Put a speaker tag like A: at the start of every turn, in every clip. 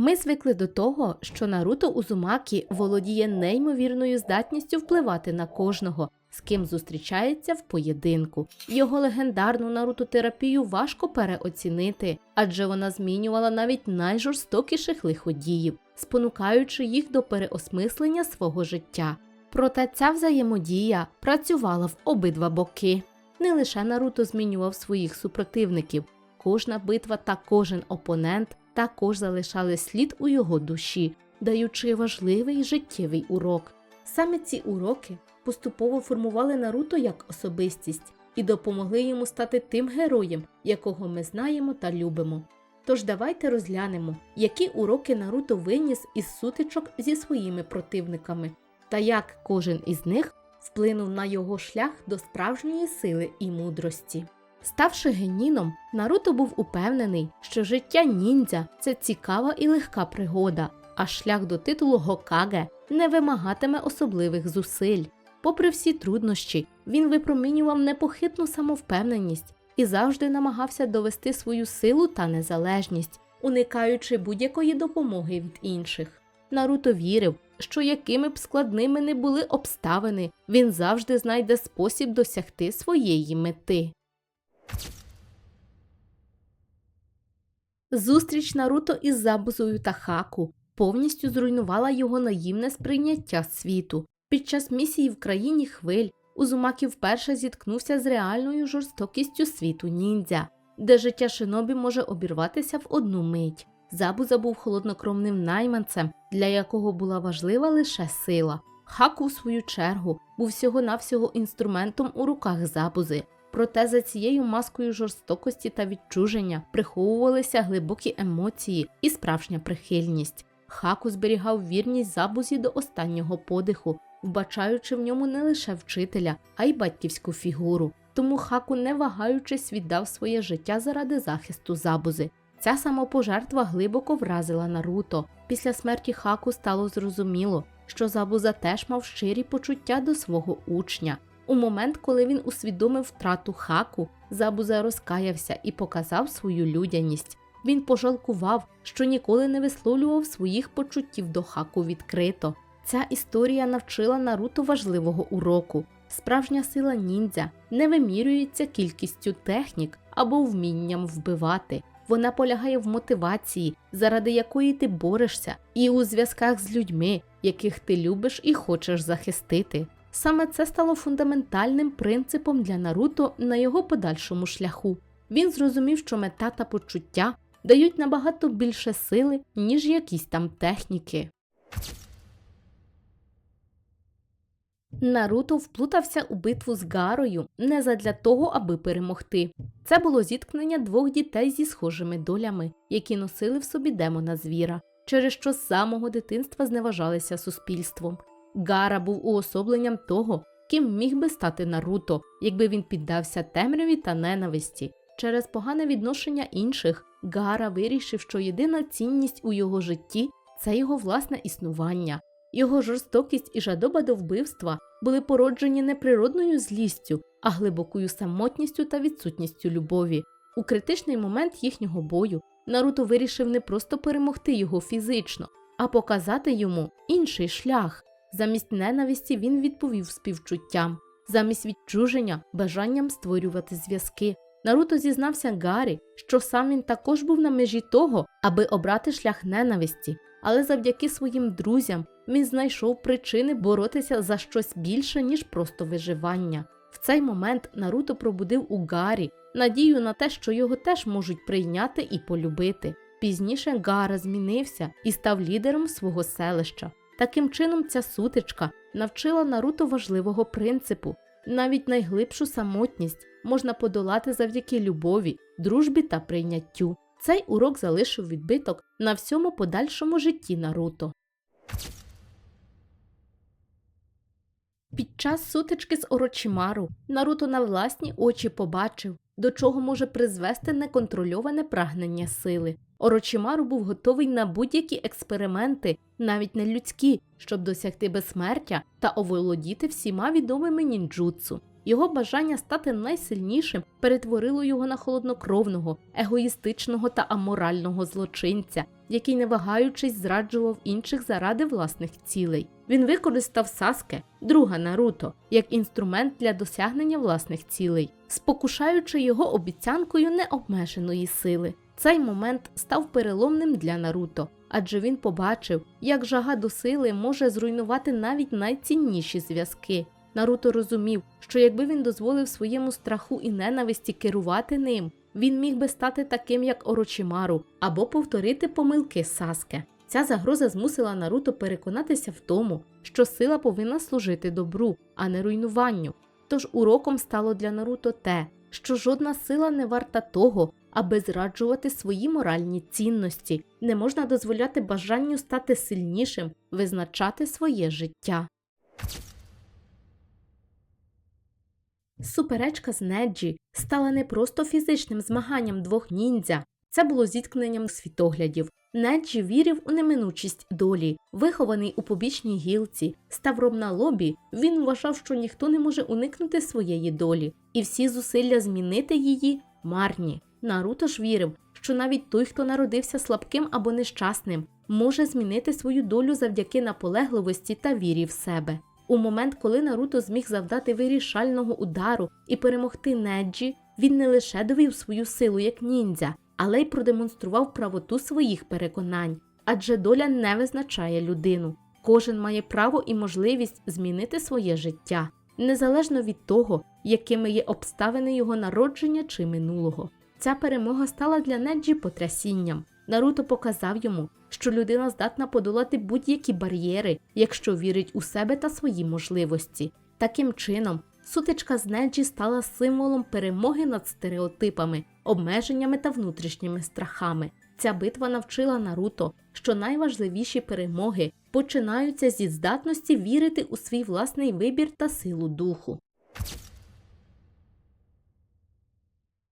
A: Ми звикли до того, що Наруто Узумакі володіє неймовірною здатністю впливати на кожного, з ким зустрічається в поєдинку. Його легендарну нарутотерапію важко переоцінити, адже вона змінювала навіть найжорстокіших лиходіїв, спонукаючи їх до переосмислення свого життя. Проте ця взаємодія працювала в обидва боки. Не лише Наруто змінював своїх супротивників, кожна битва та кожен опонент також залишали слід у його душі, даючи важливий життєвий урок. Саме ці уроки поступово формували Наруто як особистість і допомогли йому стати тим героєм, якого ми знаємо та любимо. Тож давайте розглянемо, які уроки Наруто виніс із сутичок зі своїми противниками, та як кожен із них вплинув на його шлях до справжньої сили і мудрості. Ставши геніном, Наруто був упевнений, що життя ніндзя це цікава і легка пригода, а шлях до титулу Гокаге не вимагатиме особливих зусиль. Попри всі труднощі, він випромінював непохитну самовпевненість і завжди намагався довести свою силу та незалежність, уникаючи будь-якої допомоги від інших. Наруто вірив, що якими б складними не були обставини, він завжди знайде спосіб досягти своєї мети. Зустріч Наруто із Забузою та Хаку повністю зруйнувала його наївне сприйняття світу. Під час місії в країні хвиль Узумакі вперше зіткнувся з реальною жорстокістю світу ніндзя, де життя шинобі може обірватися в одну мить. Забуза був холоднокровним найманцем, для якого була важлива лише сила. Хаку, в свою чергу, був всього-навсього інструментом у руках забузи. Проте за цією маскою жорстокості та відчуження приховувалися глибокі емоції і справжня прихильність. Хаку зберігав вірність забузі до останнього подиху, вбачаючи в ньому не лише вчителя, а й батьківську фігуру. Тому Хаку, не вагаючись, віддав своє життя заради захисту забузи. Ця самопожертва глибоко вразила Наруто. Після смерті Хаку стало зрозуміло, що Забуза теж мав щирі почуття до свого учня. У момент, коли він усвідомив втрату хаку, Забуза розкаявся і показав свою людяність. Він пожалкував, що ніколи не висловлював своїх почуттів до хаку відкрито. Ця історія навчила Наруто важливого уроку. Справжня сила ніндзя не вимірюється кількістю технік або вмінням вбивати. Вона полягає в мотивації, заради якої ти борешся, і у зв'язках з людьми, яких ти любиш і хочеш захистити. Саме це стало фундаментальним принципом для Наруто на його подальшому шляху. Він зрозумів, що мета та почуття дають набагато більше сили, ніж якісь там техніки. Наруто вплутався у битву з Гарою не задля того, аби перемогти. Це було зіткнення двох дітей зі схожими долями, які носили в собі демона звіра, через що з самого дитинства зневажалися суспільством. Гара був уособленням того, ким міг би стати Наруто, якби він піддався темряві та ненависті. Через погане відношення інших Гара вирішив, що єдина цінність у його житті це його власне існування. Його жорстокість і жадоба до вбивства були породжені не природною злістю, а глибокою самотністю та відсутністю любові. У критичний момент їхнього бою Наруто вирішив не просто перемогти його фізично, а показати йому інший шлях. Замість ненависті він відповів співчуттям, замість відчуження бажанням створювати зв'язки. Наруто зізнався Гарі, що сам він також був на межі того, аби обрати шлях ненависті, але завдяки своїм друзям він знайшов причини боротися за щось більше, ніж просто виживання. В цей момент Наруто пробудив у Гарі надію на те, що його теж можуть прийняти і полюбити. Пізніше Гара змінився і став лідером свого селища. Таким чином, ця сутичка навчила Наруто важливого принципу. Навіть найглибшу самотність можна подолати завдяки любові, дружбі та прийняттю. Цей урок залишив відбиток на всьому подальшому житті Наруто. Під час сутички з Орочимару Наруто на власні очі побачив, до чого може призвести неконтрольоване прагнення сили. Орочимару був готовий на будь-які експерименти, навіть не людські, щоб досягти безсмертя та оволодіти всіма відомими нінджутсу. Його бажання стати найсильнішим перетворило його на холоднокровного, егоїстичного та аморального злочинця, який, не вагаючись, зраджував інших заради власних цілей. Він використав Саске, друга Наруто, як інструмент для досягнення власних цілей, спокушаючи його обіцянкою необмеженої сили. Цей момент став переломним для Наруто, адже він побачив, як жага до сили може зруйнувати навіть найцінніші зв'язки. Наруто розумів, що якби він дозволив своєму страху і ненависті керувати ним, він міг би стати таким, як Орочимару, або повторити помилки Саске. Ця загроза змусила Наруто переконатися в тому, що сила повинна служити добру, а не руйнуванню. Тож уроком стало для Наруто те, що жодна сила не варта того, аби зраджувати свої моральні цінності, не можна дозволяти бажанню стати сильнішим, визначати своє життя. Суперечка з Неджі стала не просто фізичним змаганням двох ніндзя, це було зіткненням світоглядів. Неджі вірив у неминучість долі, вихований у побічній гілці, ставром на лобі, він вважав, що ніхто не може уникнути своєї долі, і всі зусилля змінити її марні. Наруто ж вірив, що навіть той, хто народився слабким або нещасним, може змінити свою долю завдяки наполегливості та вірі в себе. У момент, коли Наруто зміг завдати вирішального удару і перемогти Неджі, він не лише довів свою силу як ніндзя, але й продемонстрував правоту своїх переконань, адже доля не визначає людину. Кожен має право і можливість змінити своє життя, незалежно від того, якими є обставини його народження чи минулого. Ця перемога стала для Неджі потрясінням. Наруто показав йому, що людина здатна подолати будь-які бар'єри, якщо вірить у себе та свої можливості. Таким чином, сутичка з Неджі стала символом перемоги над стереотипами, обмеженнями та внутрішніми страхами. Ця битва навчила Наруто, що найважливіші перемоги починаються зі здатності вірити у свій власний вибір та силу духу.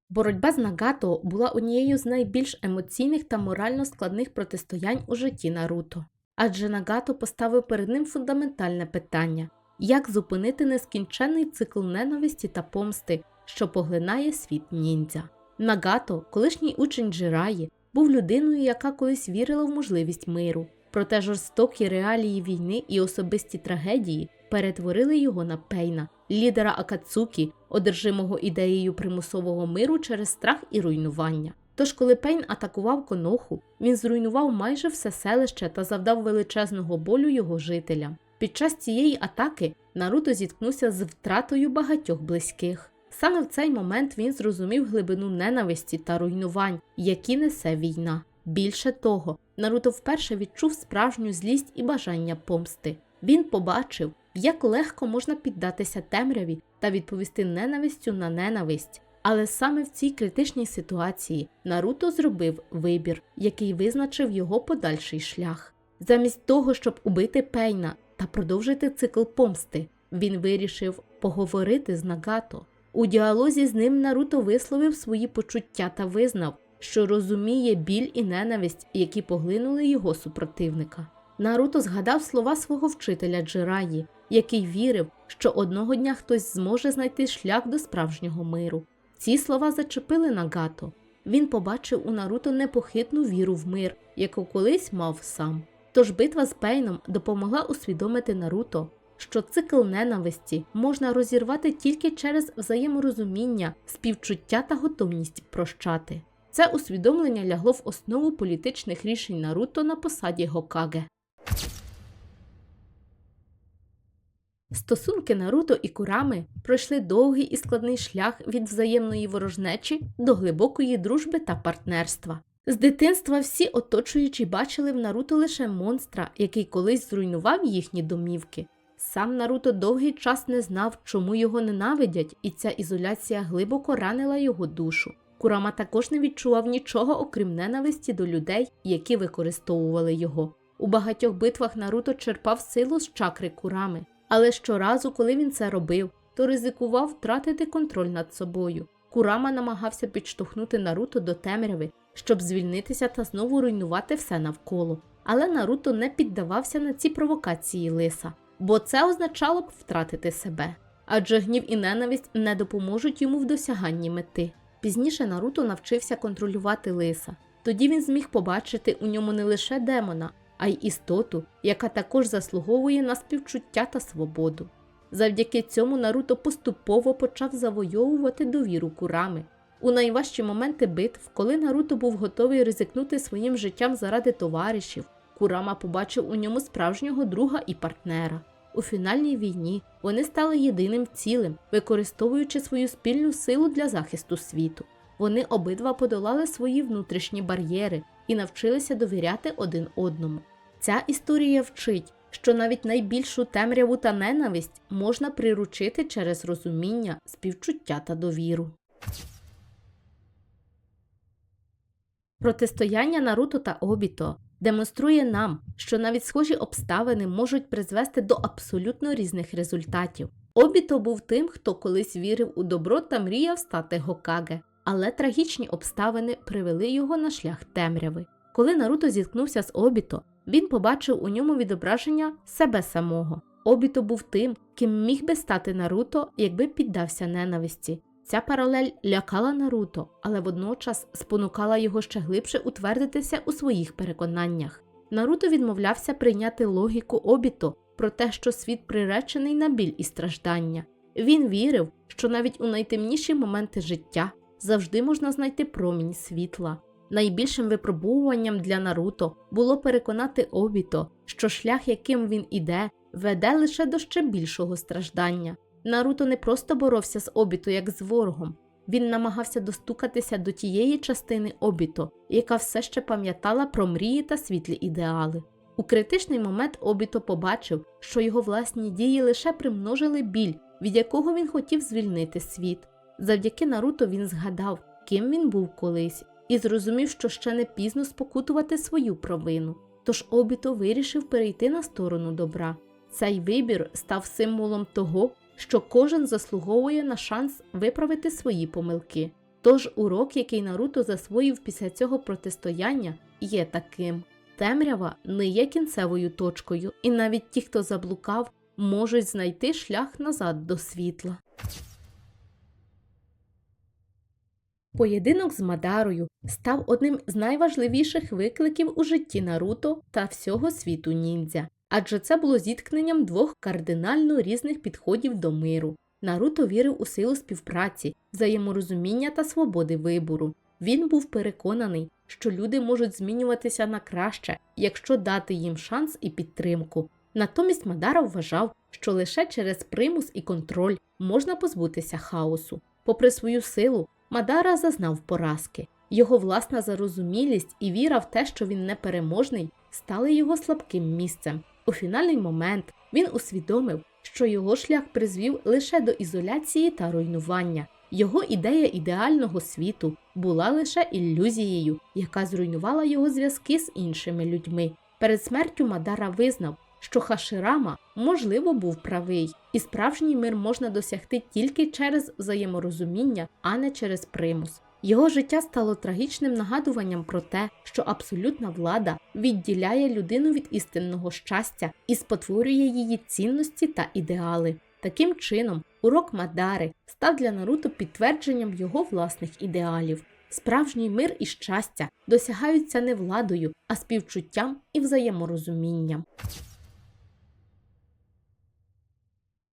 A: Боротьба з Нагато була однією з найбільш емоційних та морально складних протистоянь у житті Наруто. Адже Нагато поставив перед ним фундаментальне питання як зупинити нескінченний цикл ненависті та помсти, що поглинає світ ніндзя. Нагато, колишній учень Джираї, був людиною, яка колись вірила в можливість миру, проте жорстокі реалії війни і особисті трагедії перетворили його на пейна, лідера Акацукі, одержимого ідеєю примусового миру через страх і руйнування. Тож, коли Пейн атакував коноху, він зруйнував майже все селище та завдав величезного болю його жителям. Під час цієї атаки Наруто зіткнувся з втратою багатьох близьких. Саме в цей момент він зрозумів глибину ненависті та руйнувань, які несе війна. Більше того, Наруто вперше відчув справжню злість і бажання помсти. Він побачив, як легко можна піддатися темряві та відповісти ненавистю на ненависть. Але саме в цій критичній ситуації Наруто зробив вибір, який визначив його подальший шлях. Замість того, щоб убити Пейна та продовжити цикл помсти, він вирішив поговорити з Нагато. У діалозі з ним Наруто висловив свої почуття та визнав, що розуміє біль і ненависть, які поглинули його супротивника. Наруто згадав слова свого вчителя Джираї, який вірив, що одного дня хтось зможе знайти шлях до справжнього миру. Ці слова зачепили Нагато. Він побачив у Наруто непохитну віру в мир, яку колись мав сам. Тож битва з Пейном допомогла усвідомити Наруто, що цикл ненависті можна розірвати тільки через взаєморозуміння, співчуття та готовність прощати. Це усвідомлення лягло в основу політичних рішень Наруто на посаді Гокаге. Стосунки Наруто і Курами пройшли довгий і складний шлях від взаємної ворожнечі до глибокої дружби та партнерства. З дитинства всі оточуючі бачили в Наруто лише монстра, який колись зруйнував їхні домівки. Сам Наруто довгий час не знав, чому його ненавидять, і ця ізоляція глибоко ранила його душу. Курама також не відчував нічого, окрім ненависті до людей, які використовували його. У багатьох битвах Наруто черпав силу з чакри Курами, але щоразу, коли він це робив, то ризикував втратити контроль над собою. Курама намагався підштовхнути Наруто до темряви, щоб звільнитися та знову руйнувати все навколо. Але Наруто не піддавався на ці провокації лиса, бо це означало б втратити себе. адже гнів і ненависть не допоможуть йому в досяганні мети. Пізніше Наруто навчився контролювати лиса. Тоді він зміг побачити у ньому не лише демона, а й істоту, яка також заслуговує на співчуття та свободу. Завдяки цьому Наруто поступово почав завойовувати довіру курами. У найважчі моменти битв, коли Наруто був готовий ризикнути своїм життям заради товаришів, Курама побачив у ньому справжнього друга і партнера. У фінальній війні вони стали єдиним цілим, використовуючи свою спільну силу для захисту світу. Вони обидва подолали свої внутрішні бар'єри і навчилися довіряти один одному. Ця історія вчить, що навіть найбільшу темряву та ненависть можна приручити через розуміння, співчуття та довіру. Протистояння Наруто та Обіто демонструє нам, що навіть схожі обставини можуть призвести до абсолютно різних результатів. Обіто був тим, хто колись вірив у добро та мріяв стати Гокаге, але трагічні обставини привели його на шлях темряви. Коли Наруто зіткнувся з Обіто, він побачив у ньому відображення себе самого. Обіто був тим, ким міг би стати Наруто, якби піддався ненависті. Ця паралель лякала Наруто, але водночас спонукала його ще глибше утвердитися у своїх переконаннях. Наруто відмовлявся прийняти логіку Обіто про те, що світ приречений на біль і страждання. Він вірив, що навіть у найтемніші моменти життя завжди можна знайти промінь світла. Найбільшим випробуванням для Наруто було переконати Обіто, що шлях, яким він іде, веде лише до ще більшого страждання. Наруто не просто боровся з Обіто як з ворогом, він намагався достукатися до тієї частини Обіто, яка все ще пам'ятала про мрії та світлі ідеали. У критичний момент Обіто побачив, що його власні дії лише примножили біль, від якого він хотів звільнити світ. Завдяки Наруто він згадав, ким він був колись, і зрозумів, що ще не пізно спокутувати свою провину. Тож Обіто вирішив перейти на сторону добра. Цей вибір став символом того, що кожен заслуговує на шанс виправити свої помилки. Тож урок, який Наруто засвоїв після цього протистояння, є таким: темрява не є кінцевою точкою, і навіть ті, хто заблукав, можуть знайти шлях назад до світла. Поєдинок з Мадарою став одним з найважливіших викликів у житті Наруто та всього світу ніндзя, адже це було зіткненням двох кардинально різних підходів до миру. Наруто вірив у силу співпраці, взаєморозуміння та свободи вибору. Він був переконаний, що люди можуть змінюватися на краще, якщо дати їм шанс і підтримку. Натомість Мадара вважав, що лише через примус і контроль можна позбутися хаосу. Попри свою силу, Мадара зазнав поразки. Його власна зарозумілість і віра в те, що він непереможний, стали його слабким місцем. У фінальний момент він усвідомив, що його шлях призвів лише до ізоляції та руйнування. Його ідея ідеального світу була лише ілюзією, яка зруйнувала його зв'язки з іншими людьми. Перед смертю Мадара визнав, що Хаширама, можливо, був правий, і справжній мир можна досягти тільки через взаєморозуміння, а не через примус. Його життя стало трагічним нагадуванням про те, що абсолютна влада відділяє людину від істинного щастя і спотворює її цінності та ідеали. Таким чином, урок Мадари став для Наруто підтвердженням його власних ідеалів. Справжній мир і щастя досягаються не владою, а співчуттям і взаєморозумінням.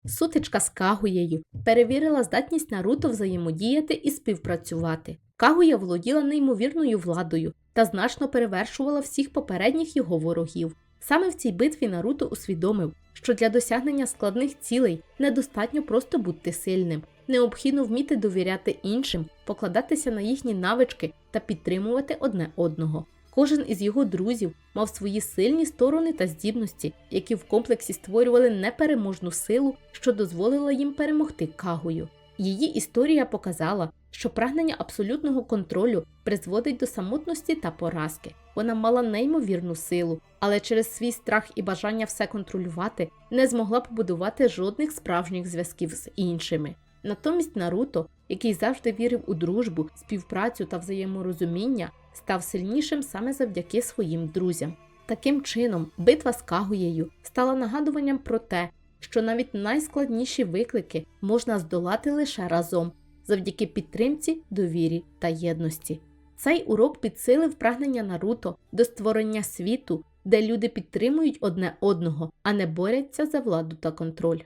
A: Сутичка з Кагуєю перевірила здатність Наруто взаємодіяти і співпрацювати. Кагуя володіла неймовірною владою та значно перевершувала всіх попередніх його ворогів. Саме в цій битві Наруто усвідомив, що для досягнення складних цілей недостатньо просто бути сильним, необхідно вміти довіряти іншим, покладатися на їхні навички та підтримувати одне одного. Кожен із його друзів мав свої сильні сторони та здібності, які в комплексі створювали непереможну силу, що дозволила їм перемогти Кагою. Її історія показала, що прагнення абсолютного контролю призводить до самотності та поразки. Вона мала неймовірну силу, але через свій страх і бажання все контролювати не змогла побудувати жодних справжніх зв'язків з іншими. Натомість Наруто, який завжди вірив у дружбу, співпрацю та взаєморозуміння, став сильнішим саме завдяки своїм друзям. Таким чином, битва з Кагуєю стала нагадуванням про те, що навіть найскладніші виклики можна здолати лише разом, завдяки підтримці, довірі та єдності. Цей урок підсилив прагнення Наруто до створення світу, де люди підтримують одне одного, а не борються за владу та контроль.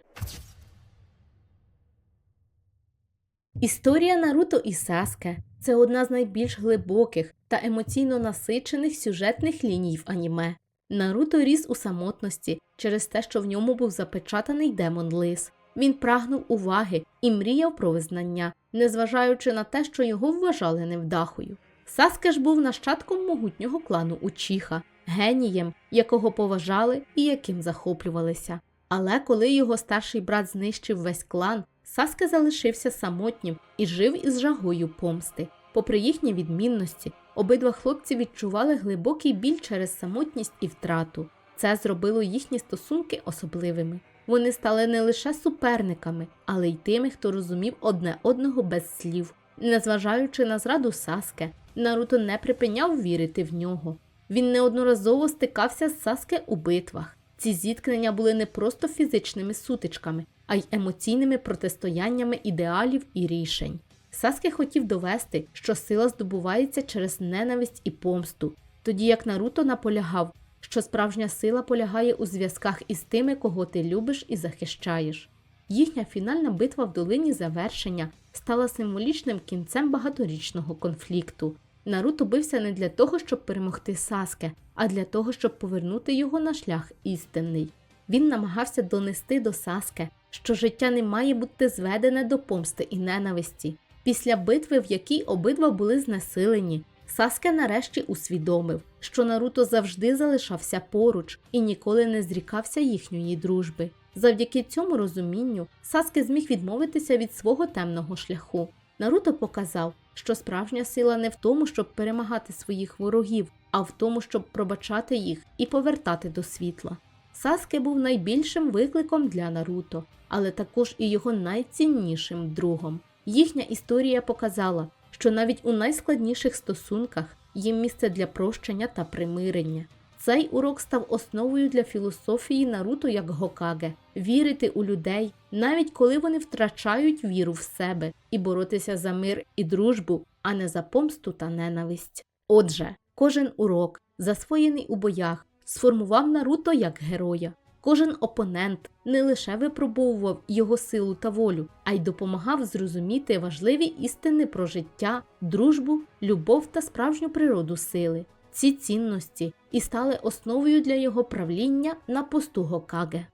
A: Історія Наруто і Саске це одна з найбільш глибоких та емоційно насичених сюжетних ліній в аніме. Наруто ріс у самотності через те, що в ньому був запечатаний демон лис. Він прагнув уваги і мріяв про визнання, незважаючи на те, що його вважали невдахою. Саске ж був нащадком могутнього клану Учіха, генієм, якого поважали і яким захоплювалися. Але коли його старший брат знищив весь клан, Саске залишився самотнім і жив із жагою помсти. Попри їхні відмінності, обидва хлопці відчували глибокий біль через самотність і втрату. Це зробило їхні стосунки особливими. Вони стали не лише суперниками, але й тими, хто розумів одне одного без слів. Незважаючи на зраду Саске, Наруто не припиняв вірити в нього. Він неодноразово стикався з Саске у битвах. Ці зіткнення були не просто фізичними сутичками, а й емоційними протистояннями ідеалів і рішень. Саске хотів довести, що сила здобувається через ненависть і помсту, тоді як Наруто наполягав, що справжня сила полягає у зв'язках із тими, кого ти любиш і захищаєш. Їхня фінальна битва в долині завершення стала символічним кінцем багаторічного конфлікту. Наруто бився не для того, щоб перемогти Саске, а для того, щоб повернути його на шлях істинний. Він намагався донести до Саске, що життя не має бути зведене до помсти і ненависті. Після битви, в якій обидва були знесилені, Саске нарешті усвідомив, що Наруто завжди залишався поруч і ніколи не зрікався їхньої дружби. Завдяки цьому розумінню Саске зміг відмовитися від свого темного шляху. Наруто показав, що справжня сила не в тому, щоб перемагати своїх ворогів, а в тому, щоб пробачати їх і повертати до світла. Саске був найбільшим викликом для Наруто, але також і його найціннішим другом. Їхня історія показала, що навіть у найскладніших стосунках є місце для прощення та примирення. Цей урок став основою для філософії Наруто як Гокаге вірити у людей, навіть коли вони втрачають віру в себе, і боротися за мир і дружбу, а не за помсту та ненависть. Отже, кожен урок, засвоєний у боях, сформував Наруто як героя. Кожен опонент не лише випробовував його силу та волю, а й допомагав зрозуміти важливі істини про життя, дружбу, любов та справжню природу сили. Ці цінності і стали основою для його правління на посту Гокаге.